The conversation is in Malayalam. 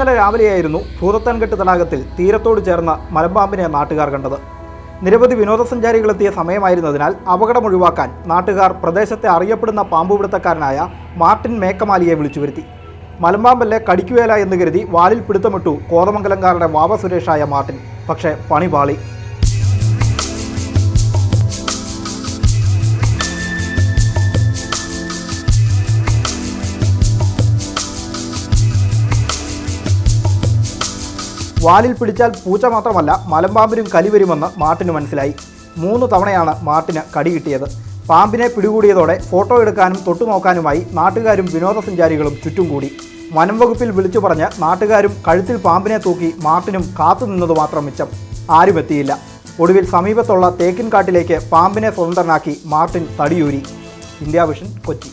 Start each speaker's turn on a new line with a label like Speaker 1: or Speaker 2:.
Speaker 1: ഇന്നലെ രാവിലെയായിരുന്നു ഭൂതത്താൻകെട്ട് തടാകത്തിൽ തീരത്തോട് ചേർന്ന മലമ്പാമ്പിനെ നാട്ടുകാർ കണ്ടത്. നിരവധി വിനോദസഞ്ചാരികളെത്തിയ സമയമായിരുന്നതിനാൽ അപകടം ഒഴിവാക്കാൻ നാട്ടുകാർ പ്രദേശത്തെ അറിയപ്പെടുന്ന പാമ്പുപിടുത്തക്കാരനായ മാർട്ടിൻ മേക്കമാലിയെ വിളിച്ചു വരുത്തി മലമ്പാമ്പല്ലെ കടിക്കുവേല എന്ന് കരുതി വാലിൽ പിടുത്തമിട്ടു കോതമംഗലംകാരുടെ വാവ സുരേഷായ മാർട്ടിൻ. പക്ഷേ പണി പാളി. വാലിൽ പിടിച്ചാൽ പൂച്ച മാത്രമല്ല മലമ്പാമ്പിനും കലി വരുമെന്ന് മാർട്ടിന് മനസ്സിലായി. മൂന്ന് തവണയാണ് മാർട്ടിന് കടി കിട്ടിയത്. പാമ്പിനെ പിടികൂടിയതോടെ ഫോട്ടോ എടുക്കാനും തൊട്ടുനോക്കാനുമായി നാട്ടുകാരും വിനോദസഞ്ചാരികളും ചുറ്റും കൂടി. വനംവകുപ്പിൽ വിളിച്ചു പറഞ്ഞ് നാട്ടുകാരും കഴുത്തിൽ പാമ്പിനെ തൂക്കി മാർട്ടിനും കാത്തുനിന്നത് മാത്രം മിച്ചം. ആരും എത്തിയില്ല. ഒടുവിൽ സമീപത്തുള്ള തേക്കിൻകാട്ടിലേക്ക് പാമ്പിനെ സ്വതന്ത്രനാക്കി മാർട്ടിൻ തടിയൂരി. India Vision Kochi.